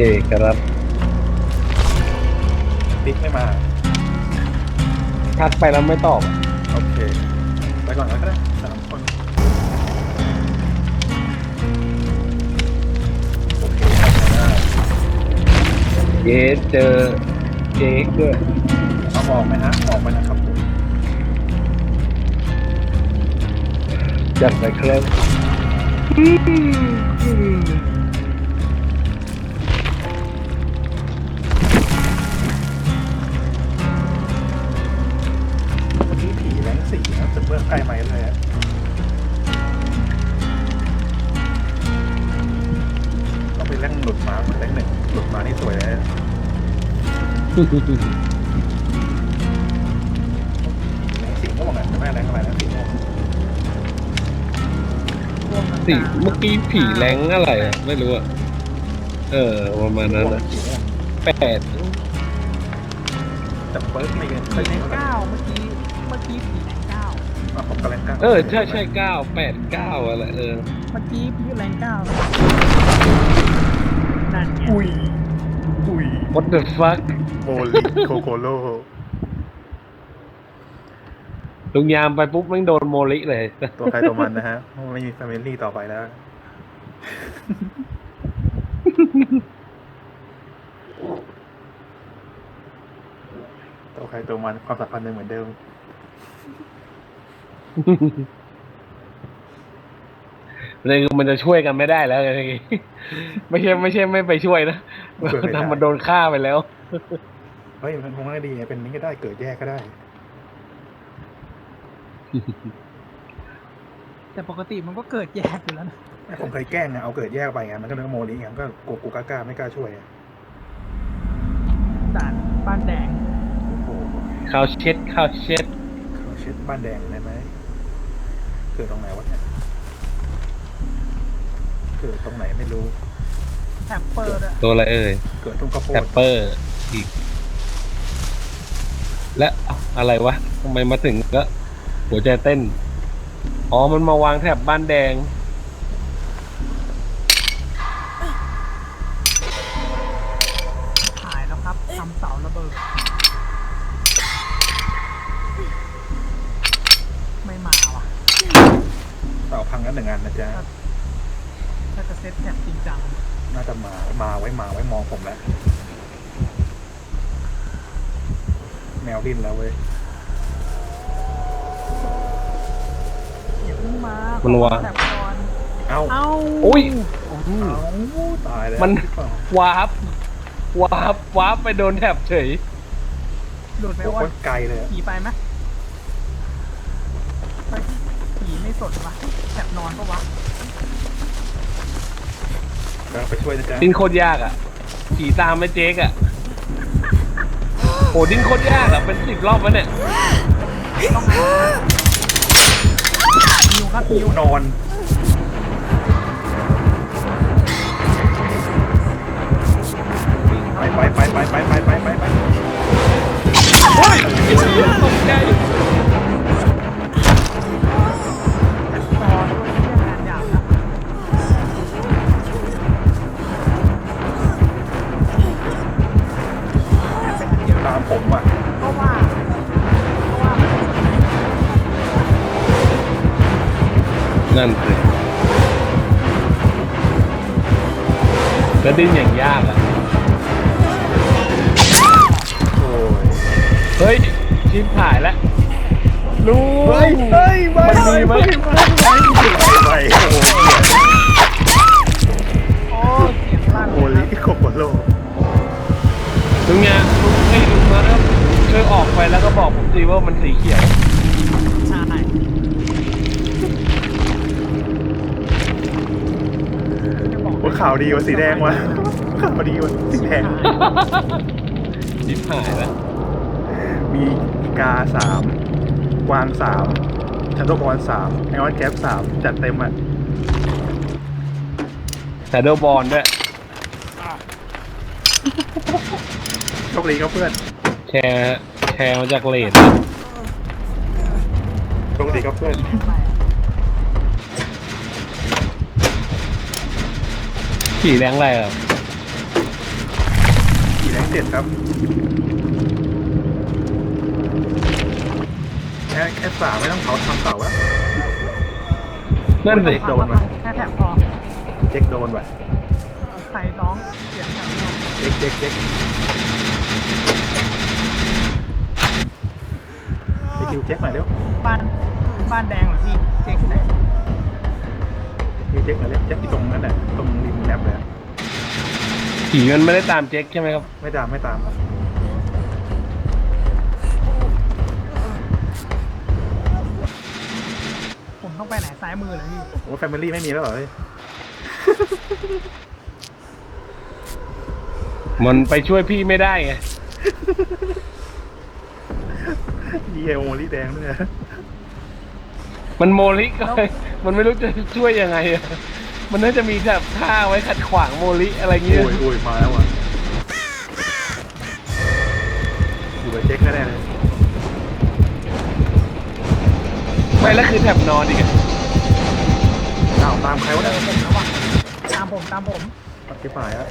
เคครับติ๊กไม่มา ทักไปแล้วไม่ตอบ โอเค ไปก่อนแล้วก็ได้สามคน โอเคได้เยสเจอเจ๊กด้วยเอาออกไหมฮะออกไปนะครับผมจัดไปครับ สี่นะจะเมื่อใกล้ไหมเลยอะเราไปแรงหลุดมาเหมือนแรงหนึ่งหลุดมานี่สวยเลยนะแรงสีม่วงอะจะไม่แรงอะไรนะสีม่วงสิเมื่อกี้ผีแรงอะไรอะไม่รู้อะเออประมาณนั้นนะสีม่วงแปดแต่เปิร์กไม่เกินผีไม่แรเกินงเก้าเมื่อกี้ เมื่อกี้ผี แรงเก้าอะผมกำลังกล้าเออใช่ใช่เก้าแปดเก้าอะไรเออเมื่อกี้พี่แรงเก้านั่นไงอุ้ยอุ้ย what the fuck โมลิโคโคโลลุงยามไปปุ๊บแม่งโดนโมลิเลย ตัวใครตัวมันนะฮะ ไม่มีแฟมิลี่ต่อไปแล้ว ตัวใครตัวมันความสัมพันธ์ยังเหมือนเดิม เลยคือมันจะช่วยกันไม่ได้แล้วไงไม่ใช่ไม่ใช่ไม่ไปช่วยนะช่วยไม่ได้ทำมันโดนฆ่าไปแล้วเฮ้ยมันคงไม่ดีไงเป็นนี้ก็ได้เกิดแยกก็ได้ แต่ปกติมันก็เกิดแยกอยู่แล้วนะผมเคยแกล้งไงเอาเกิดแยกไปไงมันก็เลยโมลิไงก็กูกูกล้าๆไม่กล้าช่วยอะด่านบ้านแดงโอ้โหข้าวเช็ดข้าวเช็ดเขาเช็ดบ้านแดงได้ไหม เกิดตรงไหนวะเนี่ยเกิดตรงไหนไม่รู้แท็บเปิดอะตัวอะไรเอ่ยเกิดตรงกระโปแทงปเปอร์อีก และเอ้าอะไรวะทำไมมาถึงก็หัวใจเต้น อ๋อมันมาวางแถบบ้านแดงถ่ายแล้วครับทำเสาระเบิด พังกันหนึ่งอันนะจ๊ะถ้าจะเซตแท็บจริงจังน่าจะมามาไว้มาไว้มองผมแล้วแมวดิ้นแล้วเว้ยอย่าเพิ่งมามันวะแท็บก่อนเอ้าเอ้าอุ้ยเอ้าตายแล้วมันหรือเปล่าวาร์ปวาร์ปวาร์ปไปโดนแถบเฉยหลุดไปโอ้โหว่าไกลเลยอะผีไปไหมไปผี ไม่สดวะแท็บนอนปะวะกำลังไปช่วยนะจ๊ะดิ้นโคตรยากอะผีตามไม่เจ๊กอะโอ้ดิ้นโคตรยากอะเป็นสิบรอบแล้วเนี่ยต้องหาฮิวครับโอ้ฮิโหวนอน ไปไปไปไปไปไปไปไปไป โอ้ยตกใจ สีเขียวใช่ว่าข่าวดีกว่าสีแดงวะข่าวดีกว่าสีแดง ชิบหายแล้วมีอีกาสามกวางสามชันโตบอลสามไอออนแก๊ปสามจัดเต็มอะแ a โดบอลด้วย โชคดีครับเพื่อน แชร์ แชร์มาจากเลด โชคดีครับเพื่อนขี่แรงอะไรอะงเจ็ดครับแค่แค่สามไม่ต้องเผาทำเสาแล้วนั่นสิโดนไหมแค่แถบพอเจ๊กโดนว่ะใส่น้องเสียงแถบน้องเจ๊กเจ๊กเจ๊กไป คิวเจ๊กหน่อยเร็วบ้านบ้านแดงเหรอพี่เจ๊ที่ไหนคิวเจ๊กหน่อยเร็วเจ๊กที่ตรงนั้นแหละตรงริมแนบเลยอะผีมันไม่ได้ตามเจ๊กใช่ไหมครับ ไม่ตามไม่ตามครับผมต้องไปไหนซ้ายมือเหรอพี่โอ้แฟมิลี่ไม่มีแล้วเหรอเฮ้ยมันไปช่วยพี่ไม่ได้ไง ยีเอโอลี่แดงด้วยนะมันโมลิก็เลยมันไม่รู้จะช่วยยังไงอะมันน่าจะมีแบบท่าไว้ขัดขวางโมลิอะไรเงี้ยโอ้ยโอ้ยมาแล้วอะอยู่กับเจ๊กก็ได้เลยไม่แล้วคือแถบนอนอีกอะอ้าวตามใครวะเจเนี่ยอผมแล้วว่ะตามผมตามผมปฏิฝ่ายอะ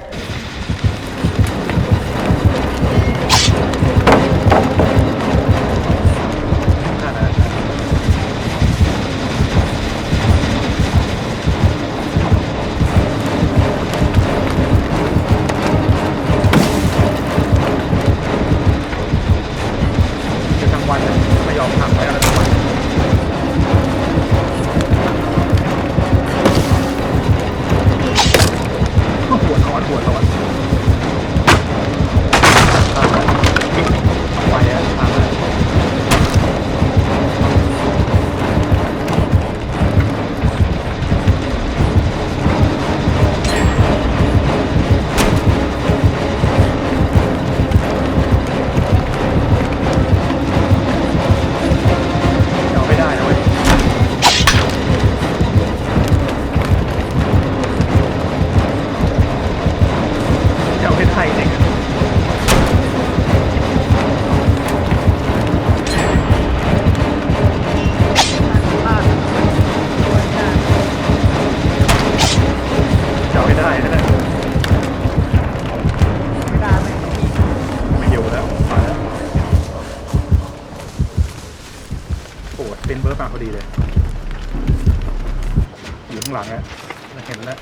หลังอะเห็นแล้ว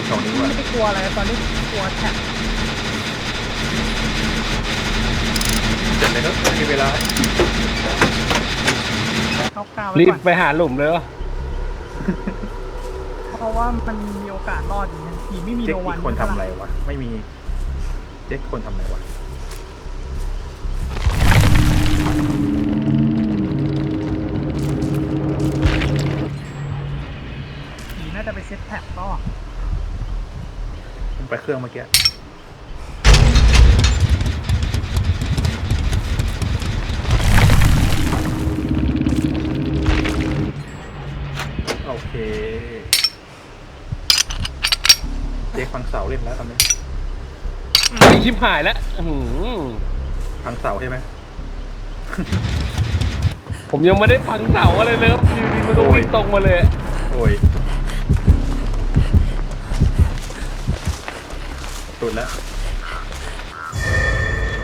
อยู่แถวนี้ว่ะไม่ได้กลัวอะไรตอนนี้กลัวแถบเสร็จเลยครับไม่มีเวลาเข้าก้าวรีไว้บก่อนไปหาหลุมเลยวะเพราะว่ามันมีโอกาสรอดอย่างเงี้ยผีไม่มีเจ๊กโนวันอีกคนทำอะไรวะไม่มีเจ๊กคนทำอะไรวะผีน่าจะไปเซ็ตแท็บก็ ผมไปเครื่องเมื่อกี้โอเคเจ๊กฟังเสาเล่นแล้วตอนนี้ไอ้ชิบหายแล้วอื้อหือฟังเสาใช่ไหมผมยังไม่ได้พังเสาอะไรเลยครับอยู่ดีมันก็วิ่งตรงมาเลย โอ้ย ตุดแล้ว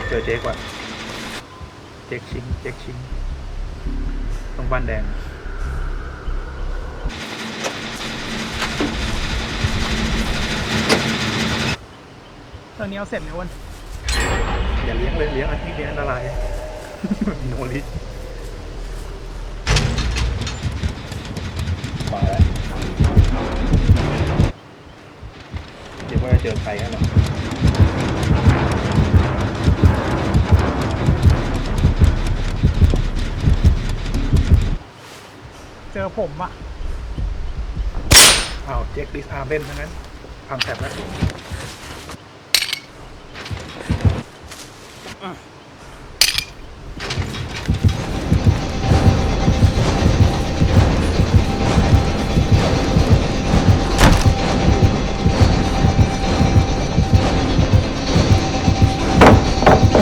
เจอเจ๊กว่ะเจ๊กชิงเจ๊กชิงตรงบ้านแดง ตอนนี้เอาเสร็จเลยอ้วันอย่าเลี้ยงเลยเลี้ยงอันที่เลี้ยงอันตราย โนริมาแล้วเดี๋ยวว่าจะเจอใครกันนะเอผมอะอ้าวเจ็คดิสอาร์เล่นทั้งนั้นพังแถบแล้ว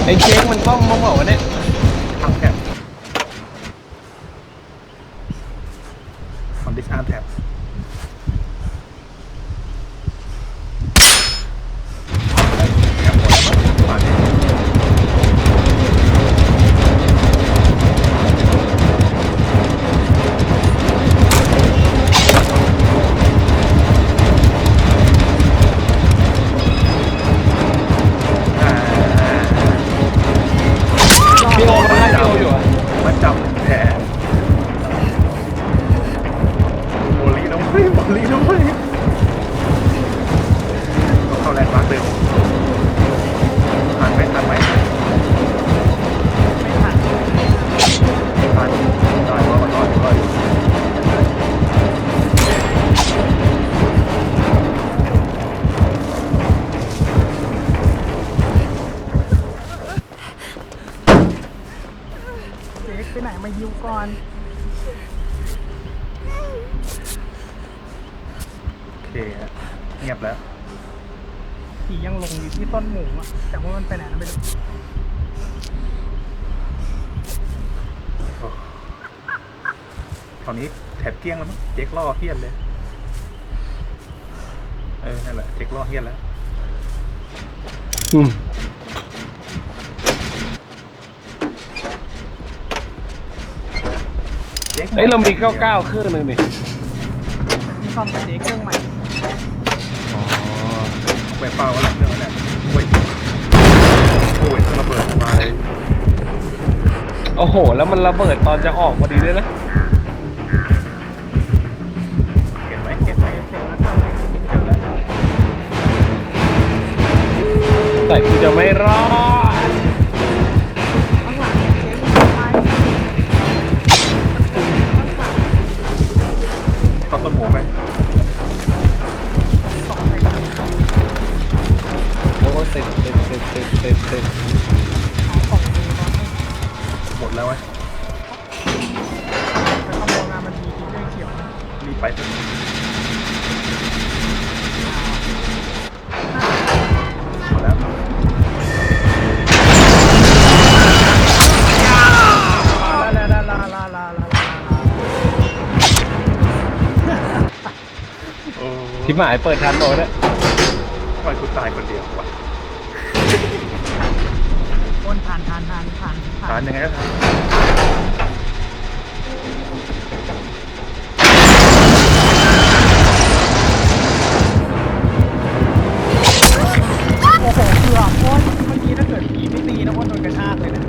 ไอ้เจ๊กมันคล่อมมั้งบอกว่าวะเนี่ย มา เคฮะเงียบแล้วผียังหลงอยู่ที่ต้นหมูอะแต่ว่ามันไปไหนแล้วไม่รู้โอ้ตอนนี้แถบเกลี้ยงแล้วมั้งเจ๊กล่อเฮี้ยนเลย เออนั่นแหละเจ๊กล่อเฮี้ยนแล้ว อืมเจ๊กเอ้ยเรามีเก้าเก้าเครื่องหนึงนี่ มีซ่อมเจ๊เครื่องใหม่ อ๋อไปเป้าอะไรเรื่องนั้นแหละโอ้ยโอ้ยระเบิดมาเลยโอ้โห แล้วมันระเบิดตอนจะออกพอดีด้วยนะเห็นไหมเห็นไหมเสร็จแล้วทำอะไรเจอแล้วแต่กูจะไม่รอดข้างหลังเจ๊มันไปเข้าต้นหมูไหม มเต็มเต็มเอาของดีมาให้หมดแล้วไหมไปขโมยมามันมีที่ด้วยเขียวนะรีบไปเถอะหมดแล้วลาลาลาลาลาลาลาโอ้ที่หมายเปิดทันบอกเนี่ยทำไมกูตายคนเดียววะ คนผ่านผ่านผ่านผ่านทานยังไงก็ทานโอ้โหเกือบโอ้ยเมื่อกี้ถ้าเกิดผีไม่ตีนะโอ้นโดนกระชากเลยนะ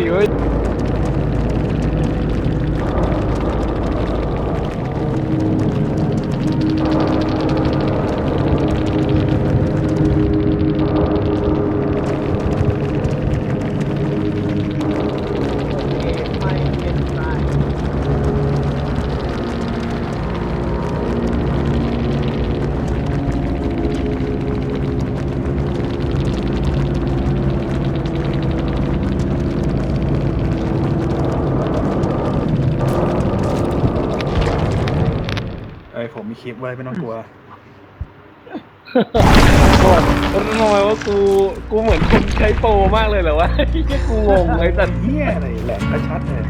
เหร ไว้ไม่ต้องกลัวโอ้ยแล้วทำไมว่ากู กูเหมือนคนใช้โปรมากเลยเหรอวะไอ้เหี้ยกูงงไอ้สัตว์ เฮียอะไรแหลกกระชัดเลย